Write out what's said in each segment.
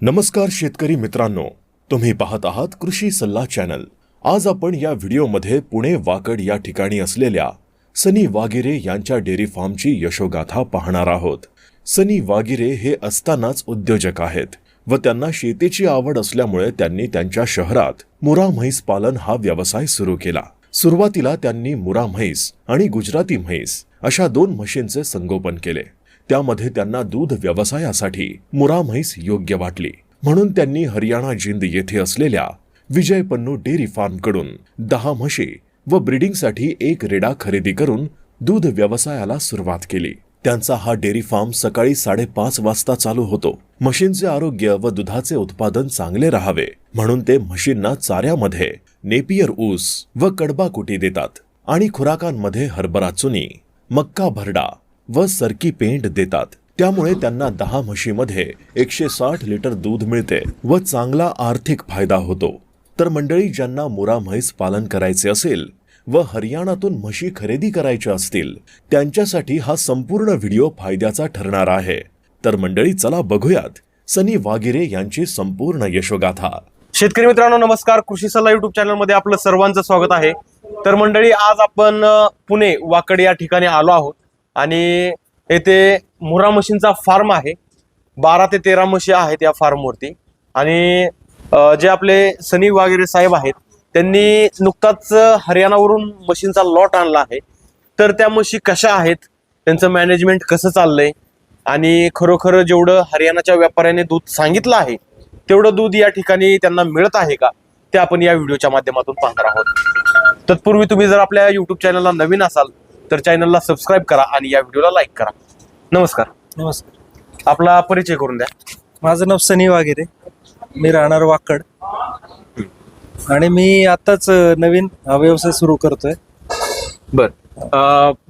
नमस्कार शेतकरी मित्रांनो तुम्ही पाहत आहात कृषी सल्ला चॅनल. आज आपण या व्हिडिओमध्ये पुणे वाकड या ठिकाणी असलेल्या सनी वागिरे यांच्या डेअरी फार्मची यशोगाथा पाहणार आहोत. सनी वागिरे हे असतानाच उद्योजक आहेत व त्यांना शेतीची आवड असल्यामुळे त्यांनी त्यांच्या शहरात मुरा म्हैस पालन हा व्यवसाय सुरू केला. सुरुवातीला त्यांनी मुरा म्हैस आणि गुजराती म्हैस अशा दोन म्हशींचे संगोपन केले. त्यामध्ये त्यांना दूध व्यवसायासाठी मुरा म्हैस योग्य वाटली. म्हणून त्यांनी हरियाणा जिंद येथे असलेल्या विजय पन्नू डेअरी फार्मकडून दहा म्हशी व ब्रीडिंगसाठी एक रेडा खरेदी करून दूध व्यवसायाला सुरुवात केली. त्यांचा हा डेअरी फार्म सकाळी साडेपाच वाजता चालू होतो. म्हशींचे आरोग्य व दुधाचे उत्पादन चांगले राहावे. म्हणून ते म्हशींना चाऱ्यामध्ये नेपियर ऊस व कडबा कुटी देतात आणि खुराकांमध्ये हरभरा चुनी मक्का भरडा व सरकी पेंट देतात. त्यामुळे त्यांना दहा म्हशीमध्ये एकशे साठ लिटर दूध मिळते व चांगला आर्थिक फायदा होतो. तर मंडळी ज्यांना मुरा म्हैस पालन करायचे असेल व हरियाणातून म्हशी खरेदी करायच्या असतील त्यांच्यासाठी हा संपूर्ण व्हिडिओ फायद्याचा ठरणार आहे. तर मंडळी चला बघूयात सनी वागिरे यांची संपूर्ण यशोगाथा. शेतकरी मित्रांनो नमस्कार. कृषी सल्ला युट्यूब चॅनलमध्ये आपलं सर्वांचं स्वागत आहे. तर मंडळी आज आपण पुणे वाकड या ठिकाणी आलो आहोत. आणि येथे मुरा म्हशींचा फार्म आहे. बारा ते तेरा म्हशी आहेत या फार्मवरती आणि जे आपले सनी वागेरे साहेब आहेत त्यांनी नुकताच हरियाणावरून म्हशींचा लॉट आणला आहे. तर त्या म्हशी कशा आहेत? त्यांचं मॅनेजमेंट कसं चाललंय? आणि खरोखर जेवढं हरियाणाच्या व्यापाऱ्याने दूध सांगितलं आहे तेवढं दूध या ठिकाणी त्यांना मिळत आहे का? ते आपण या व्हिडिओच्या माध्यमातून पाहणार आहोत. तत्पूर्वी तुम्ही जर आपल्या युट्यूब चॅनलला नवीन असाल तर चॅनलला सबस्क्राईब करा आणि या व्हिडिओला लाईक करा. नमस्कार. नमस्कार. आपला परिचय करून द्या. माझं नाव सनी वागिरे मी राहणार वाकड. आणि मी आताच नवीन हा व्यवसाय सुरू करतोय. बर.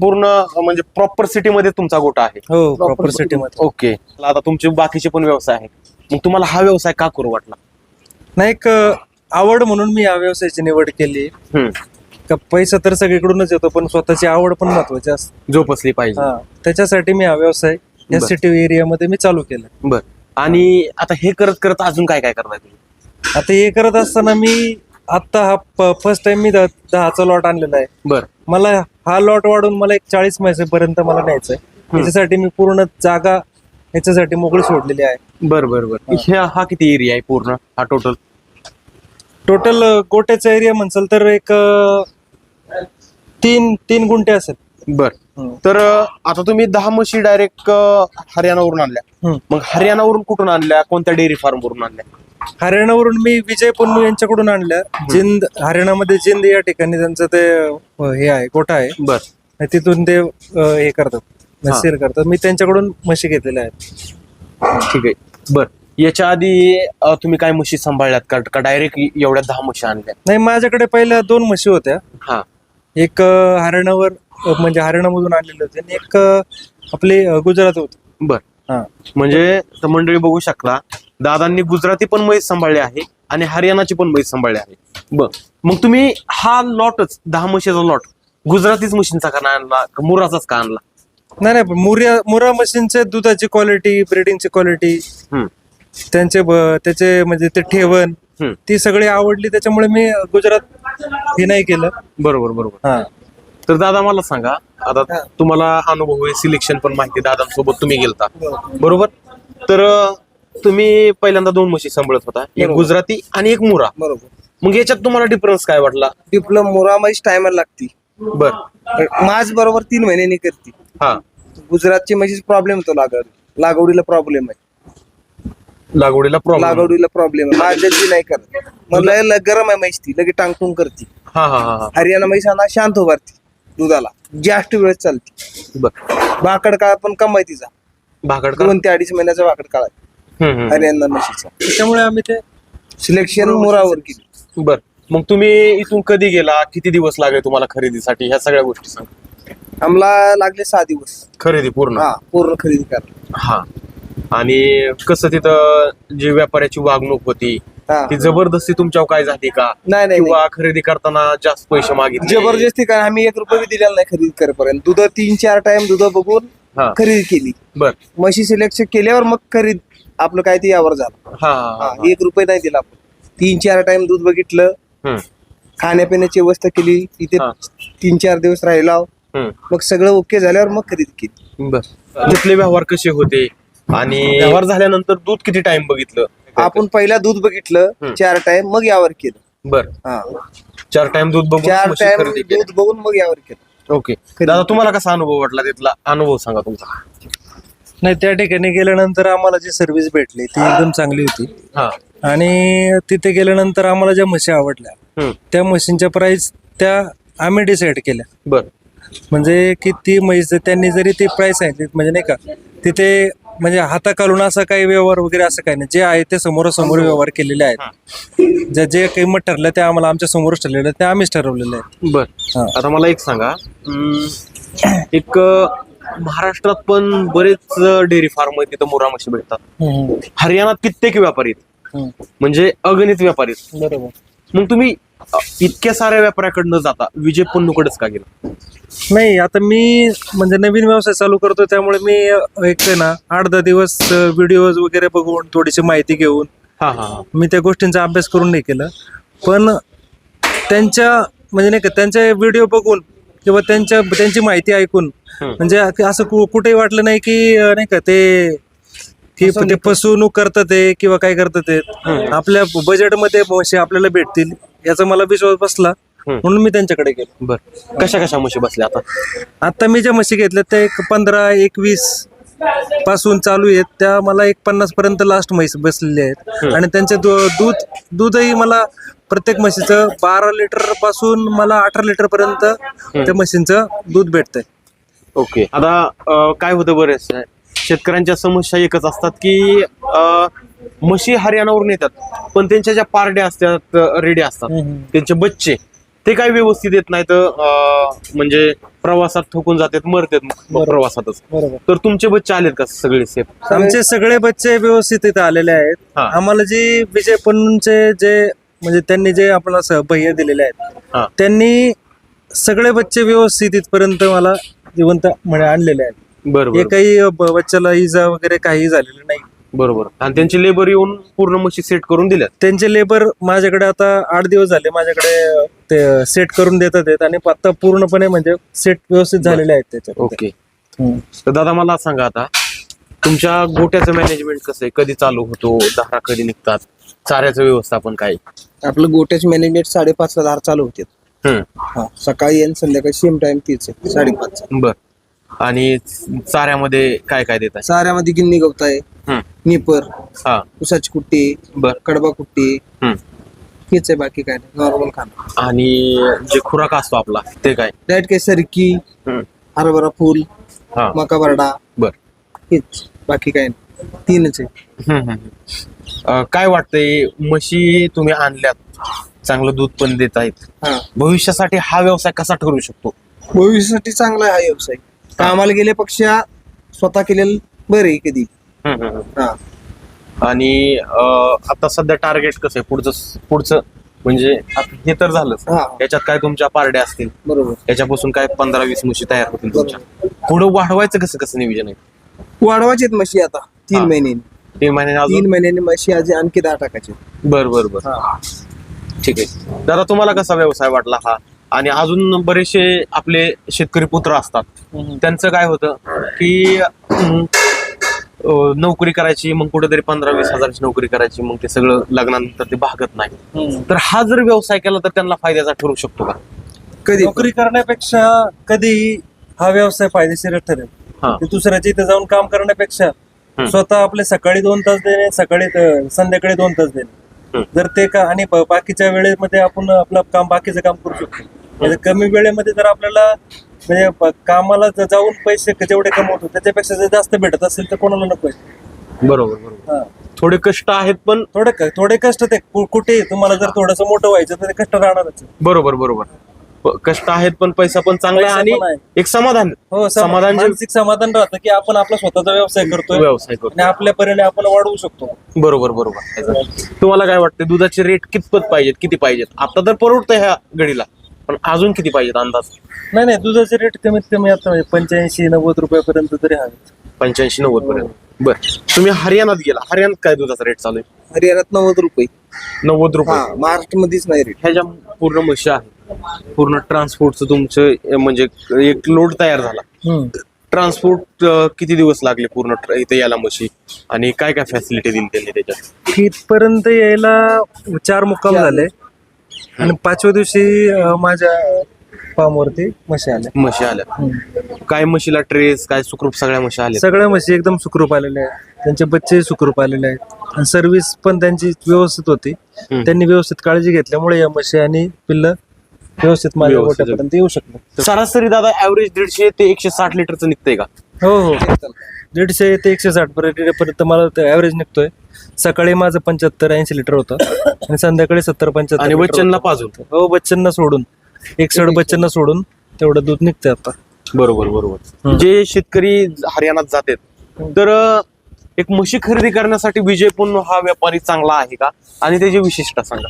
पूर्ण म्हणजे प्रॉपर सिटी मध्ये तुमचा गोटा आहे. हो प्रॉपर सिटी मध्ये. ओके आता तुमचे बाकीचे पण व्यवसाय आहेत. मग तुम्हाला हा व्यवसाय का करू वाटला? नाही एक अ, आवड म्हणून मी या व्यवसायाची निवड केली. हम्म. का पैसा तर सगळीकडूनच येतो पण स्वतःची आवड पण महत्वाची असते. जोपासली पाहिजे. हा त्याच्यासाठी मी हा व्यवसाय या बर. सिटी एरियामध्ये मी चालू केला. बर. आणि आता हे करत करत अजून काय काय करताय तुम्ही? आता हे करत असताना मी आता हा फर्स्ट टाइम मी द- दहाचा लॉट आणलेला आहे. बर. मला हा लॉट वाढून मला एक चाळीस पर्यंत मला न्यायचं आहे. त्याच्यासाठी मी पूर्ण जागा याच्यासाठी मोकळी सोडलेली आहे. बर बर बर. ह्या हा किती एरिया आहे पूर्ण हा टोटल टोटल गोट्याचा एरिया म्हणसाल तर एक अं, तीन तीन गुंठे असेल. बर. तर आता तुम्ही दहा म्हशी डायरेक्ट हरियाणावरून आणल्या. मग हरियाणावरून कुठून आणल्या? कोणत्या डेअरी फार्म वरून आणल्या? हरियाणावरून मी विजय पुन्नू यांच्याकडून आणल्या. जिंद हरियाणामध्ये जिंद या ठिकाणी त्यांचं ते हे आहे गोठा आहे. बर. आणि तिथून ते अं, हे करतात. हा. सेल करतात. मी त्यांच्याकडून म्हशी घेतलेल्या आहेत. ठीक आहे. बर. याच्या आधी अं, तुम्ही काय म्हशी सांभाळल्यात? का का डायरेक्ट एवढ्या दहा म्हशी आणल्या? नाही माझ्याकडे पहिल्या दोन म्हशी होत्या. हा. एक अं, म्हणजे हरियाणामधून आणलेले होते आणि एक आपले गुजरात होते. बर. हा. म्हणजे तर मंडळी बघू शकता दादांनी गुजराती पण म्हैस सांभाळली आहे आणि हरियाणाची पण म्हैस सांभाळली आहे. बर. मग तुम्ही हा लॉटच दहा म्हशीचा लॉट गुजरातीच म्हशींचा का आणला मुराचाच का आणला? नाही नाही पण मुर्या मुरा मशीनचे दुधाची क्वालिटी ब्रिडिंगची क्वालिटी हम्म. त्यांचे ब- त्याचे म्हणजे ते ठेवण. ती सगळी आवडली त्याच्यामुळे मी गुजरात हे नाही केलं. बरोबर बरोबर. हा. तर दादा मला सांगा आता तुम्हाला अनुभव आहे सिलेक्शन पण माहिती दादांसोबत तुम्ही गेलता. बरोबर? तर अं, तुम्ही पहिल्यांदा दोन म्हशी सांभाळत होता एक. गुजराती आणि एक मुरा. बरोबर. मग याच्यात तुम्हाला डिफरन्स काय वाटला? डिप्लोमा मुरामाईच टायमाला लागती. बर. माझ बरोबर तीन महिन्यांनी करते. हा. गुजरातची म्हणजे प्रॉब्लेम होतो लागवड लागवडीला प्रॉब्लेम आहे. लागवडीला प्रॉब्लेम लागवडीला प्रॉब्लेम आहे. माझ्या जी नाही करत. मला ल- गरम आहे म्हैस ती. लगे टांगटून करते. हा हा हा हा. हरियाणा म्हैस आणा शांत उभारती दुधाला. जास्त वेळेस चालते. बर. भाकड काळ पण कम आहे तिचा. भाकड का दोन ते अडीच महिन्याचा भाकड काळ आहे. हम्म, हम्म. हरियाणा म्हशीचा. त्याच्यामुळे आम्ही ते सिलेक्शन मुरावर केली. बर. मग तुम्ही इथून कधी गेला? किती दिवस लागले तुम्हाला खरेदीसाठी? ह्या सगळ्या गोष्टी सांग. आम्हाला लागले सहा दिवस. खरेदी पूर्ण? हा पूर्ण खरेदी करा हा. आणि कसं तिथं जी व्यापाऱ्याची वागणूक होती हा. ती जबरदस्ती तुमच्यावर काय झाली का? नाही नाही. किंवा खरेदी करताना जास्त पैसे मागितले? जबरदस्ती काय? आम्ही एक रुपये बी दिलेला नाही खरेदी करेपर्यंत. दुध तीन चार टाइम दुध बघून हा. खरेदी केली. बर. म्हशी सिलेक्शन केल्यावर मग खरेदी आपलं काय ते यावर झालं. हा हा, एक रुपये नाही दिला आपण. तीन चार टाइम दूध बघितलं. हम्म, खाण्यापिण्याची व्यवस्था केली. इथे हा. तीन चार दिवस राहिला. हम्म. मग सगळं ओके झाल्यावर मग खरेदी केली. बर. तिथले व्यवहार कसे होते? आणि व्यवहार झाल्यानंतर दूध किती टाइम बघितलं? आपण पहिला दूध बघितलं. चार टाइम मग यावर केलं. बर. हा. चार टाइम दूध बघून चार म्हशी टाइम खरेदी केली. दूध बघून मग यावर केलं. ओके. दादा तुम्हाला कसा अनुभव वाटला तिथला? अनुभव सांगा तुमचा. नाही त्या ठिकाणी गेल्यानंतर आम्हाला जी सर्व्हिस भेटली ती एकदम चांगली होती. हा. आणि तिथे गेल्यानंतर आम्हाला ज्या म्हशी आवडल्या हम्म, त्या म्हशींच्या प्राइस त्या आम्ही डिसाईड केल्या. बर. म्हणजे की ती म्हैस त्यांनी जरी ती प्राइस सांगितली म्हणजे नाही का तिथे म्हणजे हाताखालून असा काही व्यवहार वगैरे असं काही नाही. जे आहे ते समोरासमोर व्यवहार केलेले आहेत. जे जे काही मत ठरलं ते आम्हाला आमच्या समोरच ठरलेलं ते आम्हीच ठरवलेलं आहे. बर. हा. आता मला एक सांगा. एक अं, महाराष्ट्रात पण बरेच डेअरी फार्म आहेत तिथं मोरा म्हशी भेटतात हरियाणात कित्येक व्यापारी आहेत. हम्म. म्हणजे अगणित व्यापारी आहेत. बरोबर. मग तुम्ही इतक्या साऱ्या व्यापाऱ्याकडनं जाता. विजय पन्नूकडेच का गेला? नाही आता मी म्हणजे नवीन व्यवसाय चालू करतो त्यामुळे मी एक आहे ना आठ दहा दिवस व्हिडिओज वगैरे बघून थोडीशी माहिती घेऊन हा हा हा. मी त्या गोष्टींचा अभ्यास करून नाही केलं. पण त्यांच्या म्हणजे नाही का त्यांच्या व्हिडिओ बघून किंवा त्यांच्या त्यांची माहिती ऐकून हम्म. म्हणजे असं कु- कुठेही वाटलं नाही की अं, नाही का ते की ते फसवणूक करतात ते किंवा काय करतात ते आपल्या बजेटमध्ये म्हशी आपल्याला भेटतील याचा मला विश्वास बसला. म्हणून मी त्यांच्याकडे गेलो. बर. कशा कशा म्हशी बसल्या आता? आता मी ज्या म्हशी घेतल्या त्या एक पंधरा एकवीसपासून चालू आहेत. त्या मला एक पन्नास पर्यंत लास्ट म्हैस बसलेल्या आहेत. आणि त्यांचे दूध दूधही मला प्रत्येक म्हशीचं बारा लिटरपासून मला अठरा लिटर पर्यंत त्या म्हशींचं दूध भेटतंय. ओके. आता काय होतं बरेच शेतकऱ्यांच्या समस्या एकच असतात की म्हशी हरियाणावरून येतात पण त्यांच्या ज्या पारड्या असतात रेडी असतात त्यांचे बच्चे ते काही व्यवस्थित येत नाहीत म्हणजे प्रवासात ठोकून जातात मरतात प्रवासातच. तर तुमचे बच्चे आलेत का सगळे सेफ? आमचे सगळे बच्चे व्यवस्थित इथे आलेले आहेत. आम्हाला जे विजय पन्नूंचे जे म्हणजे त्यांनी जे आपल्याला सहभय्य दिलेले आहेत त्यांनी सगळे बच्चे व्यवस्थित इथपर्यंत मला जिवंत म्हणजे आणलेले आहेत. बरोबर एकही ब- बच्चाला इजा वगैरे काही झालेलं नाही. बरोबर. आणि त्यांचे लेबर येऊन पूर्ण म्हशी सेट करून दिल्यात? त्यांचे लेबर माझ्याकडे आता आठ दिवस झाले. माझ्याकडे ते सेट करून देतात आहेत आणि आता पूर्णपणे म्हणजे सेट व्यवस्थित झालेले आहेत त्याच्यात ओके. तर दादा मला सांगा आता तुमच्या गोट्याचं मॅनेजमेंट कसं आहे? कधी चालू होतो? धारा कधी निघतात? चाऱ्याचं व्यवस्थापन काय? आपलं गोट्याचे मॅनेजमेंट साडेपाच धार चालू होते. हम्म, हा सकाळी आणि संध्याकाळी सेम टाइम तीच आहे साडेपाच बर. आणि चाऱ्यामध्ये काय काय देत आहे साऱ्यामध्ये गिन्नी गवत आहे निपर हा. उसाची कुट्टी बर. कडबा कुट्टी हम्म. हेच आहे बाकी काय नॉर्मल खाणं. आणि जे खुराक असतो आपला ते काय? डायट काय सरकी हरभरा फुल हा. मका बरडा बर. हेच. बाकी काय नाही. तीनच आहे. काय वाटतंय म्हशी तुम्ही आणल्यात चांगलं दूध पण देत आहेत भविष्यासाठी हा व्यवसाय कसा ठरू शकतो? भविष्यासाठी चांगला आहे हा व्यवसाय. कामाला गेल्यापेक्षा स्वतः केलेलं बरं कधी. हम्म, हम्म, हम्म. हा. आणि अं, आता सध्या टार्गेट कसं आहे? पुढचं पुढचं म्हणजे आता हे तर झालंच. हा. याच्यात काय तुमच्या पारड्या असतील? बरोबर. याच्यापासून काय पंधरा वीस म्हशी तयार होतील तुमच्या? पुढं वाढवायचं कसं कसं नियोजन आहे? वाढवायचे आहेत म्हशी आता तीन हा. महिन्यांनी तीन महिन्याने तीन अजून महिन्यांनी म्हशी आज आणखी दहा टाकायचे. बर बर बर. ठीक आहे. दादा तुम्हाला कसा व्यवसाय वाटला हा? आणि अजून बरेचसे आपले शेतकरी पुत्र असतात. त्यांचं काय होतं की नोकरी करायची मग कुठेतरी पंधरा वीस हजाराची नोकरी करायची मग ते सगळं लग्नानंतर ते भागत नाही. तर हा जर व्यवसाय केला तर त्यांना फायद्याचा ठरू शकतो का? कधी? नोकरी करण्यापेक्षा कधीही हा व्यवसाय फायदेशीर ठरेल? हा. दुसऱ्याच्या इथे जाऊन काम करण्यापेक्षा. स्वतः आपले सकाळी दोन तास देणे सकाळी त- संध्याकाळी दोन तास देणे. जर ते का आणि बाकीच्या वेळेमध्ये आपण आपलं काम बाकीचं काम करू शकतो. म्हणजे कमी वेळेमध्ये जर आपल्याला म्हणजे कामाला जाऊन पैसे जेवढे कमवतो त्याच्यापेक्षा जर जास्त भेटत असेल तर कोणाला नको बरोबर बरोबर. थोडे कष्ट आहेत पण थोडे थोडे कष्ट ते कुठे तुम्हाला जर थोडस मोठं व्हायचं तर ते कष्ट राहणारच बरोबर बरोबर. प- कष्ट आहेत पण पैसा पण चांगला आहे पण आणि आहे. एक समाधान. हो सम- समाधान जे- मानसिक समाधान राहतं की आपण आपला स्वतःचा व्यवसाय करतोय व्यवसाय करतो आणि आपल्या परीने आपण वाढवू शकतो. बरोबर बरोबर. तुम्हाला काय वाटतं दुधाचे रेट कितपत पाहिजेत किती पाहिजेत? आता तर परवडतं ह्या घडीला पण अजून किती पाहिजेत अंदाज? नाही नाही दुधाचे रेट कमीत कमी आता पंच्याऐंशी नव्वद रुपयापर्यंत तरी आहेत. पंच्याऐंशी नव्वद पर्यंत बर. तुम्ही हरियाणात गेला हरियाणात काय दुधाचा रेट चालू आहे? हरियाणात नव्वद रुपये. नव्वद रुपये. हा महाराष्ट्रामध्येच नाही रेट. ह्या ज्या पूर्ण म्हशी आहेत. पूर्ण ट्रान्सपोर्टचं तुमचं म्हणजे एक लोड तयार झाला. ट्रान्सपोर्ट किती दिवस लागले पूर्ण इथे यायला म्हशी? आणि काय काय फॅसिलिटी दिली त्यांनी त्याच्यात? इथपर्यंत यायला चार मुक्काम झाले. आणि पाचव्या दिवशी माझ्या फार्मवरती म्हशी आल्या. म्हशी आल्या. काय म्हशीला ट्रेस काय सुखरूप सगळ्या म्हशी आल्या? सगळ्या म्हशी एकदम सुखरूप आलेल्या आहेत. त्यांचे बच्चे सुखरूप आलेले आहेत. आणि सर्व्हिस पण त्यांची व्यवस्थित होती. त्यांनी व्यवस्थित काळजी घेतल्यामुळे या म्हशी आणि पिल्ल व्यवस्थित माझ्या व्यवस्थित. गोट्यापर्यंत येऊ शकले सरासरी दादा ऍव्हरेज दीडशे ते एकशे साठ लिटरचं निघतंय का? हो हो. दीडशे ते एकशे साठ पर्यंत मला ऍव्हरेज निघतोय. सकाळी माझं पंच्याहत्तर ऐंशी लिटर होतं. आणि संध्याकाळी सत्तर पंच्याहत्तर आणि लिटर बच्चनला होतं. पाजून? हो बच्चनना सोडून. एकसठ बच्चनना सोडून तेवढं दूध निघतंय आता. बरोबर बरोबर. जे शेतकरी हरियाणात जातात तर अं, एक म्हशी खरेदी करण्यासाठी विजय पुन्हा हा व्यापारी चांगला आहे का? आणि त्याची विशिष्टता सांगा.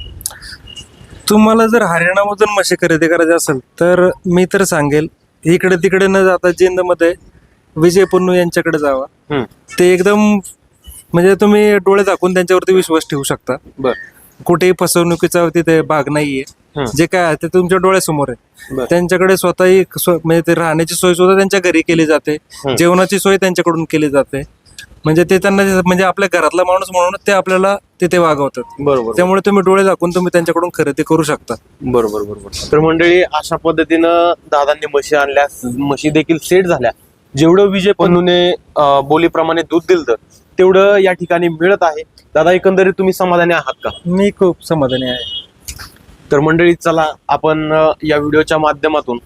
तुम्हाला जर हरियाणामधून म्हशी खरेदी करायची असेल तर मी तर सांगेल इकडे तिकडे न जाता जिंदमध्ये विजय पुन्नू यांच्याकडे जावा. ते एकदम म्हणजे तुम्ही डोळे दाखवून त्यांच्यावरती विश्वास ठेवू शकता. कुठेही फसवणुकीचा तिथे भाग नाहीये. जे काय आहे ते तुमच्या डोळ्यासमोर. आहे. त्यांच्याकडे स्वतःही स्व- म्हणजे ते राहण्याची सोय सुद्धा त्यांच्या घरी केली जाते. जेवणाची सोय त्यांच्याकडून केली जाते. म्हणजे ते त्यांना म्हणजे आपल्या घरातला माणूस म्हणून ते आपल्याला तिथे वागवतात. बरोबर. त्यामुळे तुम्ही डोळे दाखवून तुम्ही त्यांच्याकडून खरेदी करू शकता. बरोबर बरोबर. तर मंडळी अशा पद्धतीनं दादांनी म्हशी आणल्या म्हशी देखील सेट झाल्या. जेवढं विजय पन्नूने अं, बोलीप्रमाणे दूध दिलं तेवढं या ठिकाणी मिळत आहे. दादा एकंदरीत तुम्ही समाधानी आहात का? मी खूप समाधानी आहे. तर मंडळी चला आपण अं, या व्हिडिओच्या माध्यमातून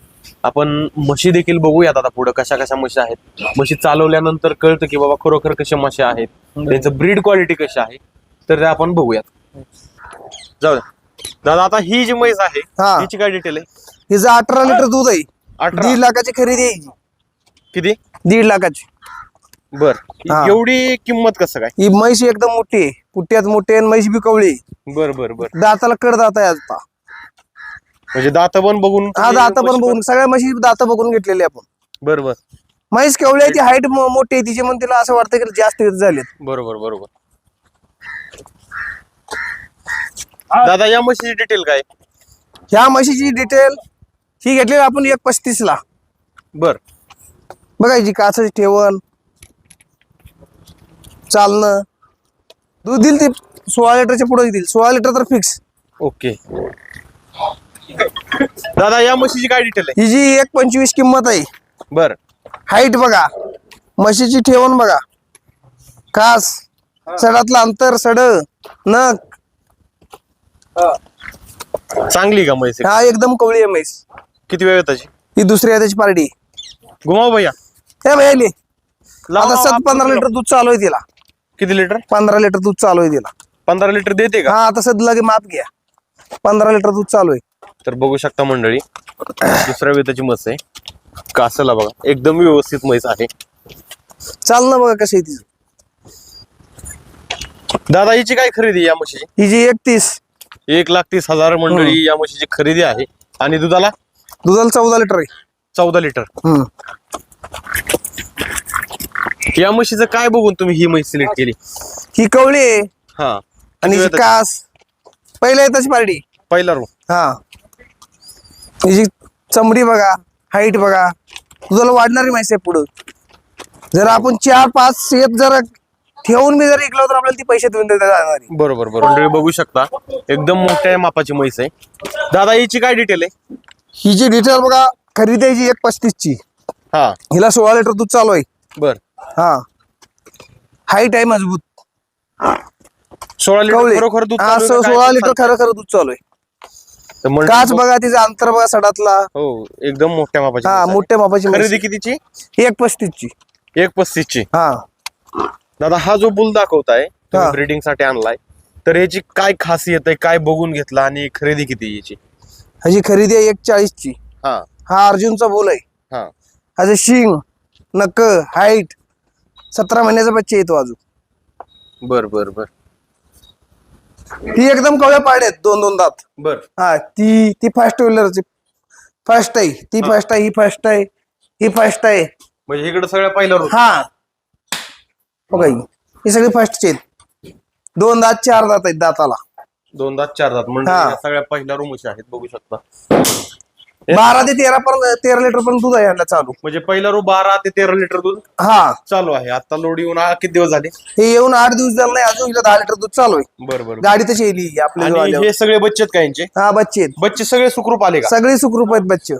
आपण म्हशी देखील बघूयात आता पुढे कशा कशा म्हशी आहेत. म्हशी चालवल्यानंतर कळतं की बाबा खरोखर कशा म्हशी आहेत. त्यांचं ब्रीड क्वालिटी कशी आहे तर ते आपण बघूयात. जाऊ द्या. दादा आता ही जी म्हैस आहे हा. हिची काय डिटेल आहे? हिचं अठरा लिटर दूध आहे अठरा. दीड लाखाची खरेदी आहे हिची. किती? दीड लाखाची. बर. हा. एवढी किंमत कसं काय? ही म्हैस एकदम मोठी आहे. पुट्यात मोठी आहे आणि म्हैस बी कवळी आहे. बर बर बर. दाताला कड दात आहे आता. म्हणजे दात पण बघून हा दात पण बघून सगळ्या म्हशी दात बघून घेतलेले आपण. बर बर म्हैस केवढी आहे ती हाईट मोठी आहे तिची म्हणून तिला असं वाटतं की जास्त झालेत. बरोबर बरोबर. दादा या म्हशीची डिटेल काय? ह्या म्हशीची डिटेल ही घेतली आपण एक पस्तीस ला. बर. बघायची काचाची ठेवण चालणं. दूध दिल ती सोळा लिटरच्या पुढे देईल. सोळा लिटर तर फिक्स ओके. दादा या म्हशीची काय डिटेल आहे? ही जी एक पंचवीस किंमत आहे. बर. हाईट बघा. म्हशीची ठेवण बघा. कास सडातलं अंतर सड नख. चांगली का म्हैस? हा एकदम कवळी आहे म्हैस. किती वेळ त्याची? ही दुसरी आहे त्याची पार्टी घुमाव भैया. हे भैयाली लावा, आता सत पंधरा. लिटर दूध चालू आहे तिला. किती लिटर? पंधरा लिटर दूध चालू आहे तिला. पंधरा लिटर देते का? हा आता सद लगे माप घ्या. पंधरा लिटर दूध चालू आहे. तर बघू शकता मंडळी दुसऱ्या वेताची म्हस आहे. कासला बघा एकदम व्यवस्थित म्हैस आहे. चालणं बघा कसं आहे तिचं दादा हिची काय खरेदी या म्हशीची? ही जी एकतीस. एक लाख तीस हजार मंडळी या म्हशीची खरेदी आहे. आणि दुधाला? दुधाला चौदा लिटर आहे. चौदा लिटर. हम्म. या म्हशीचं काय बघून तुम्ही ही म्हैस सिलेक्ट केली? ही कवळी आहे. हा. आणि? कास. पहिल्या येताची पार्टी पहिला रो. हा. हिची चमडी बघा हाईट बघा दुधाला वाढणारी माहिती आहे पुढं. जर आपण चार पाच एक जर ठेवून मी जर ऐकलं तर आपल्याला ती पैसे देऊन देता जाणार. बरोबर बरोबर. मंडळी बघू शकता. एकदम मोठ्या मापाची म्हैस आहे. दादा हिची काय डिटेल आहे? ही जी डिटेल बघा खरेदी एक पस्तीस ची हा. हिला सोळा लिटर दूध चालू आहे. बर. हा. हाईट आहे मजबूत. सोळा लिटर खरोखर दूध हा चालू आहे सो- का काय सोळा लिटर? खरं खरं दूध चालू आहे. तर काच बघ- तिचं अंतर बघा सडातला. हो एकदम मोठ्या मापाची हा. मोठ्या मापाची खरेदी. कितीची? एक पस्तीस ची एक पस्तीस ची हा. दादा हा जो बुल दाखवताय. ब्रीडिंगसाठी आणलाय तर याची काय खासियत आहे काय बघून घेतला आणि खरेदी किती याची? ह्याची खरेदी आहे एक चाळीस ची हा. हा अर्जुनचा बोल आहे. हा. ह्याचं शिंग नक हाईट सतरा महिन्याचा बच्चे येतो अजून. बर बर बर. ती एकदम कवळ्या पाड्यात दोन दोन दात. बर. हा ती ती फास्ट व्हीलरची फास्ट आहे. ती फास्ट आहे ही फास्ट आहे ही फास्ट आहे. म्हणजे इकडे सगळ्या पहिला. हा. बघा ही. ही सगळी फर्स्टचे आहेत. दोन दात चार दात आहेत दाताला. दोन दात चार दात. म्हणजे हा. या सगळ्या पहिल्या रूम आहेत बघू शकता. बारा ते तेरा पर्यंत तेरा लिटर पर्यंत दूध आहे यांना चालू. म्हणजे पहिला रू बारा ते तेरा लिटर दूध हा. चालू आहे. आता लोड येऊन आ- किती दिवस झाले? हे येऊन आठ दिवस झालं नाही अजून दहा लिटर दूध चालू आहे. बरं बरं गाडी तशी येईल ही आपल्या आणि हे सगळे बच्चे आहेत का यांचे? हा बच्चे आहेत. बच्चे सगळे सुखरूप आले का? सगळे सुखरूप आहेत बच्चे.